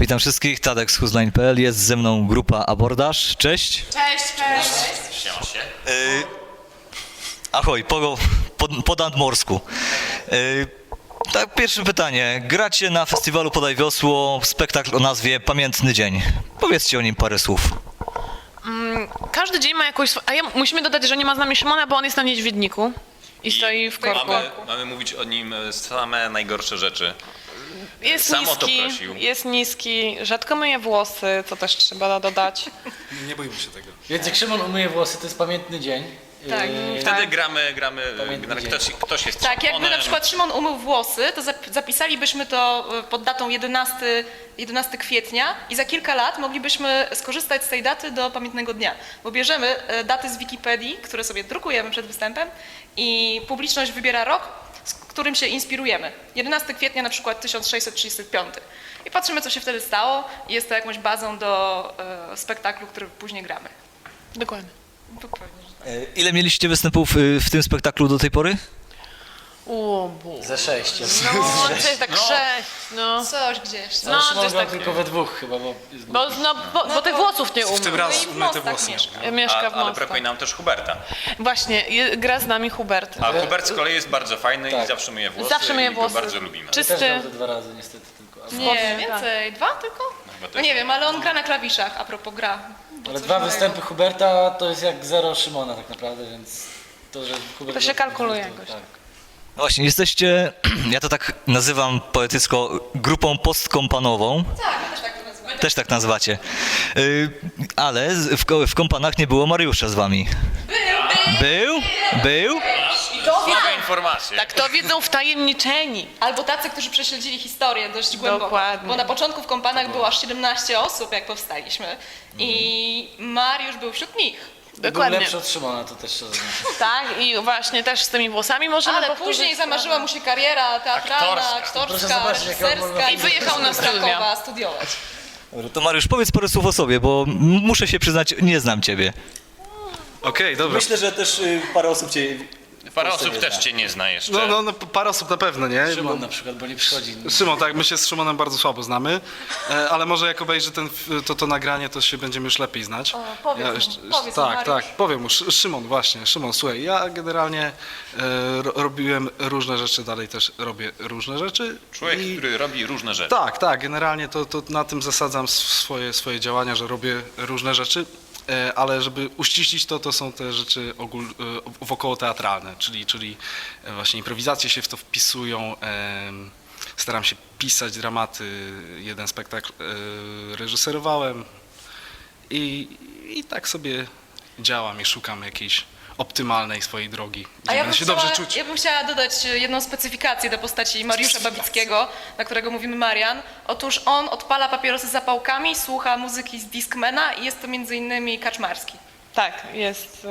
Witam wszystkich, Tadek z Huzline.pl, jest ze mną grupa Abordaż, cześć. Cześć, cześć. Siema się. Yy, ahoj, po, po, po Nadmorsku. Yy, tak, pierwsze pytanie. Gracie na festiwalu Podaj Wiosło, spektakl o nazwie Pamiętny Dzień. Powiedzcie o nim parę słów. Każdy dzień ma jakąś... A ja, musimy dodać, że nie ma z nami Szymona, bo on jest na Niedźwiedniku. I stoi w korku. Mamy, mamy mówić o nim e, same najgorsze rzeczy. Jest sam o to niski, prosił. jest niski, rzadko myje włosy, co też trzeba dodać. Nie boimy się tego. Więc jak Szymon umyje włosy, to jest pamiętny dzień. Tak. Yy, Wtedy gramy, gramy, Pamiętny generalnie dzień. ktoś, ktoś jest Tak, jakby na przykład Szymon umył włosy, to zap- zapisalibyśmy to e, pod datą 11, 11 kwietnia i za kilka lat moglibyśmy skorzystać z tej daty do pamiętnego dnia. Bo bierzemy e, daty z Wikipedii, które sobie drukujemy przed występem i publiczność wybiera rok, z którym się inspirujemy. 11 kwietnia na przykład 1635. I patrzymy, co się wtedy stało i jest to jakąś bazą do e, spektaklu, który później gramy. Dokładnie. Yy, ile mieliście występów yy, w tym spektaklu do tej pory? O, bu. Za sześć. No, coś tak sześć, no. Coś gdzieś. No, No, coś takiego. tylko we dwóch chyba, bo jest Bo, no, bo, bo tych włosów nie W tym umył. raz i w umyte mostach włosy. mieszka. miał. Mieszka A, w ale Mostach. brakuje nam też Huberta. Właśnie, je- gra z nami Hubert. A Hubert z kolei jest bardzo fajny i Tak. zawsze myje włosy Zawsze myje i włosy. go bardzo lubimy. Czy- Też Czysty. te dwa razy niestety tylko. Ale, Nie, tak. więcej. Dwa tylko? Chyba No też. nie wiem, ale on gra na klawiszach, a propos gra. Bo ale coś dwa innego. występy Huberta to jest jak zero Szymona tak naprawdę, więc to, że Hubert... To się kalkuluje to- jakoś. Tak. No Właśnie, jesteście, ja to tak nazywam poetycko, grupą postkompanową. Tak, też tak to nazywamy. Też tak nazywacie. Yy, ale w, ko- w kompanach nie było Mariusza z wami. Był? Był? Nowe informacje. Tak, to wiedzą wtajemniczeni. Albo tacy, którzy prześledzili historię dość głęboko. Dokładnie. Bo na początku w kompanach było aż 17 osób, jak powstaliśmy. I Mariusz był wśród nich. Był Dokładnie. lepszy od Szymona, to też trzeba zaznaczyć. Tak, i właśnie też z tymi włosami możemy Ale powtórzyć później sprawę. zamarzyła mu się kariera teatralna, Aktorska. aktorska, Proszę zobaczyć, jakie on reżyserska. ma- I wyjechał na z Krakowa studia. studiować. Dobrze, To Mariusz, powiedz parę słów o sobie, bo m- muszę się przyznać, nie znam ciebie. Okej, dobra. że też parę osób cię... Parę osób też cię nie zna jeszcze. No, no, no, parę osób na pewno, nie? Szymon na przykład, bo nie przychodzi. Szymon, tak, my się z Szymonem bardzo słabo znamy, e, ale może jak obejrzy ten, f- to, to nagranie, to się będziemy już lepiej znać. O, powiedz mu, jeszcze- powiedz mu, Tak, Mariusz. tak, powiem mu. Szy- Szymon, właśnie, Szymon, słuchaj, ja generalnie e, ro, robiłem różne rzeczy, dalej też robię różne rzeczy. Człowiek, i- który robi różne rzeczy. Tak, tak, generalnie to, to na tym zasadzam s- swoje, swoje działania, że robię różne rzeczy, ale żeby uściślić to, to są te rzeczy ogól, e, wokoło teatralne, czyli, czyli e, właśnie improwizacje się w to wpisują, staram się pisać dramaty, jeden spektakl e, reżyserowałem i, i tak sobie działam i szukam jakiejś optymalnej swojej drogi, A ja bym, się chciała, dobrze czuć. ja bym chciała dodać jedną specyfikację do postaci Mariusza Babickiego, na którego mówimy Marian. Otóż on odpala papierosy zapałkami, słucha muzyki z Discmana i jest to między innymi Kaczmarski. Tak, jest. y,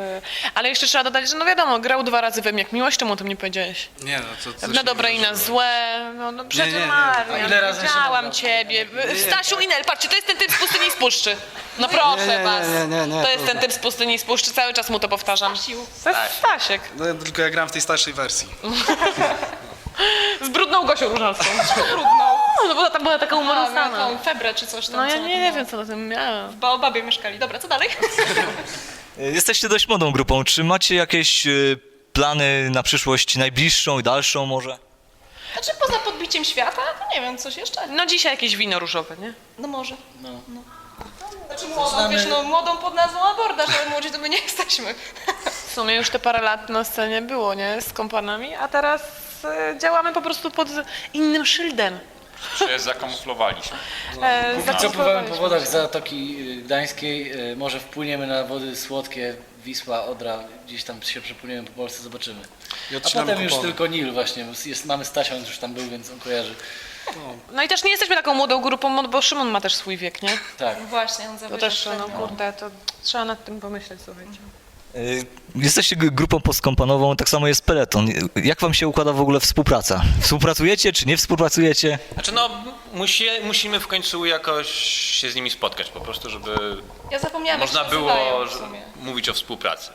Ale jeszcze trzeba dodać, że no wiadomo, grał dwa razy we mnie jak miłość, czemu o tym nie powiedziałeś? Nie, no, to, to Na się dobre i na złe, no, no przecież nie, nie. Marian, A ile razy się widziałam nagrał? ciebie. Stasiu Inel, patrzcie, to jest ten typ z pustyni i z puszczy. No proszę Nie, nie, was, nie, nie, nie, to jest to- ten typ z pustyni i z puszczy, cały czas mu to powtarzam. Sił. To jest Stasiek, No, tylko ja gram w tej starszej wersji. z brudną Gosią Różalską. Trudno. No bo tam była taka miała umorusana. tą febrę czy coś tam. No ja co nie, miała. wiem, co na tym miałem. W Baobabie mieszkali. Dobra, co dalej? Jesteście dość młodą grupą. Czy macie jakieś y, plany na przyszłość najbliższą i dalszą może? Znaczy poza podbiciem świata, to nie wiem, coś jeszcze? No dzisiaj jakieś wino różowe, nie? No może. No. Znaczy młodą, Zaczynamy- wiesz, no młodą pod nazwą abordaż, ale młodzi to my nie jesteśmy. W sumie już te parę lat na scenie było, nie? Z kompanami, a teraz e, działamy po prostu pod innym szyldem. Się zakamuflowaliśmy. E, Póki co pływamy po wodach. Zatoki Gdańskiej, y, może wpłyniemy na wody słodkie, Wisła, Odra, gdzieś tam się przepłyniemy po Polsce, zobaczymy. I A odcinamy potem już kupony. tylko Nil właśnie, jest, mamy Stasia, on już tam był, więc on kojarzy. No i też nie jesteśmy taką młodą grupą, bo Szymon ma też swój wiek, nie? Tak. Właśnie, on To też, no kurde, to trzeba nad tym pomyśleć, słuchajcie. Y, Jesteście grupą postkompanową, tak samo jest Peleton. Jak wam się układa w ogóle współpraca? Współpracujecie czy nie współpracujecie? Znaczy no, musi, musimy w końcu jakoś się z nimi spotkać po prostu, żeby Ja zapomniałam, jak można się było nazywają w że- sumie. mówić o współpracy.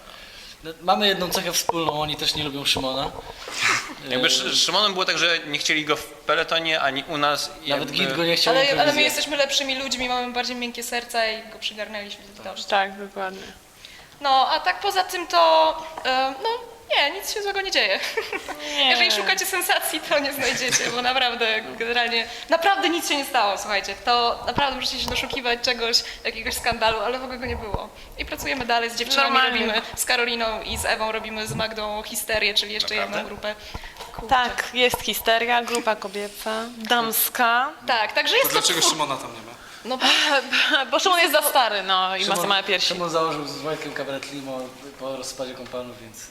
No, mamy jedną cechę wspólną, oni też nie lubią Szymona. Jakby z Szymonem było tak, że nie chcieli go w peletonie, ani u nas. i Nawet jakby... git go nie chciał Ale, ale my improwizować. jesteśmy lepszymi ludźmi, mamy bardziej miękkie serca i go przygarnęliśmy. Dobrze. Tak, dokładnie. No, a tak poza tym to, e, no nie, nic się złego nie dzieje. Nie. Jeżeli szukacie sensacji, to nie znajdziecie, bo naprawdę, generalnie, naprawdę nic się nie stało, słuchajcie. To naprawdę możecie się doszukiwać czegoś, jakiegoś skandalu, ale w ogóle go nie było. I pracujemy dalej z dziewczynami, Normalnie. robimy z Karoliną i z Ewą, robimy z Magdą histerię, czyli jeszcze Naprawdę? jedną grupę. Kurczę. Tak, jest histeria, grupa kobieca, damska. Tak, także To jest to... dlaczego twór- Szymona tam nie ma? No, Bo Szymon jest za stary, no i ma za małe piersi. Szymon założył z Wojtkiem kabaret Limo po rozpadzie kompanów, więc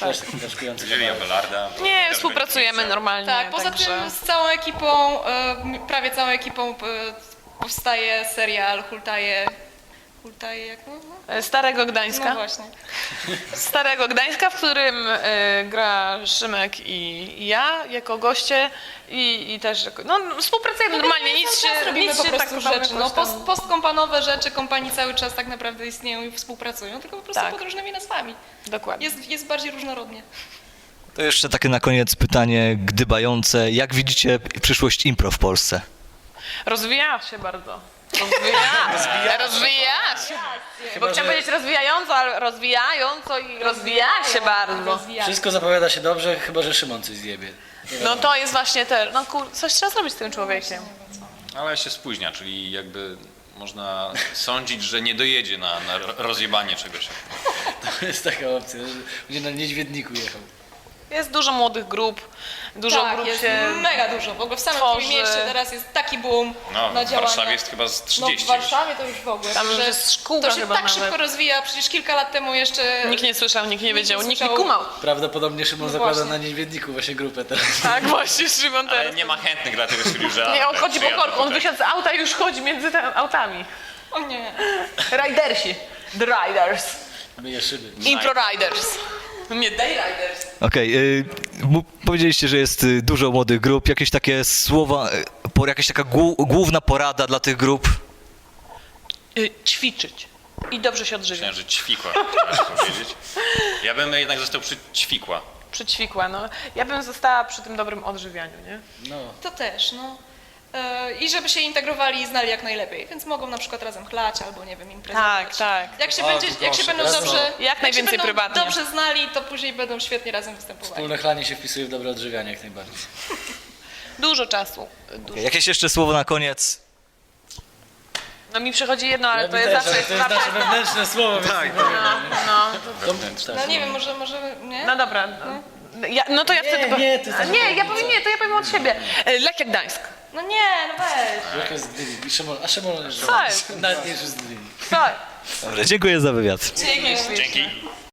Tak. też taki. Abelarda. Nie, współpracujemy normalnie. tak, poza także... tym z całą ekipą, e, prawie całą ekipą e, powstaje serial Hultaje... Hultaje jak? No, no. E, Starego no Gdańska. właśnie. Starego Gdańska, w którym e, gra Szymek i, i ja jako goście i, i też jako, no, współpracujemy normalnie, nic się, robimy nic po się prostu tak rzeczy. No, tam- post, postkompanowe rzeczy kompanii cały czas tak naprawdę istnieją i współpracują, tylko po prostu Tak. pod różnymi nazwami. Dokładnie. Jest, jest bardziej różnorodnie. To jeszcze takie na koniec pytanie gdybające. Jak widzicie przyszłość impro w Polsce? Rozwija się bardzo. Rozwija, rozwija się. Bo że- chciałam powiedzieć rozwijająco, ale rozwijająco i rozwija się bardzo. Rozwijają. Wszystko zapowiada się dobrze, chyba że Szymon coś zjebie. No to jest właśnie te, no kur, coś trzeba zrobić z tym człowiekiem. Ale się spóźnia, czyli jakby można sądzić, że nie dojedzie na, na rozjebanie czegoś. To jest taka opcja, że będzie na niedźwiedniku jechał. Jest dużo młodych grup, dużo tak, grup jest się... mega dużo. W ogóle w samym tworzy. Trójmieście teraz jest taki boom No, na w działania. Warszawie jest chyba z 30 No w Warszawie to już w ogóle. Tam już jest szkółka To się chyba tak nawet. szybko rozwija, przecież kilka lat temu jeszcze... Nikt nie słyszał, nikt nie wiedział, nikt nie kumał. Prawdopodobnie Szymon No zakłada na niedźwiedniku właśnie grupę teraz. Tak, właśnie Szymon Ale teraz. nie ma chętnych, dlatego stwierdził, że... Nie, on chodzi po korku, on wysiadł z auta i już chodzi między te autami. O nie. Ridersi. The Riders. Myje szyby. Impro Riders. Nie, Day Riders. Okej, y, mu- powiedzieliście, że jest y, dużo młodych grup. Jakieś takie słowa, y, po, jakaś taka głu- główna porada dla tych grup? Y, ćwiczyć. I dobrze się odżywiać. Myślałem, że ćwikła, powiedzieć. Ja bym jednak został przy ćwikła. Przyćwikła, no. Ja bym została przy tym dobrym odżywianiu, nie? No. To też, no. E, I żeby się integrowali i znali jak najlepiej, więc mogą na przykład razem chlać albo nie wiem, imprezować. Tak, tak. Jak się, O, będzie, będą jasno. dobrze, Jak najwięcej się będą prywatnie. dobrze znali, to później będą świetnie razem występowali. Wspólne chlanie się wpisuje w dobre odżywianie jak najbardziej. Dużo czasu. Dużo. Jakieś jeszcze słowo na koniec? No mi przychodzi jedno, ale Ja to jest też, zawsze... To jest nasze wewnętrzne słowo, więc tak. No, no. To, No nie wiem, może, może nie? no dobra. No, ja, no to ja Nie, wtedy... powiem- nie, ty nie, ja powiem nie, to ja powiem od siebie. E, Lech jak Gdańsk. No nie, no weź. Jak jest Gdyni? I Szymon, a Szymon Co jest? nawet nie jest z Gdyni. Tak. Dobra, dziękuję za wywiad. Dzięki. Dzięki.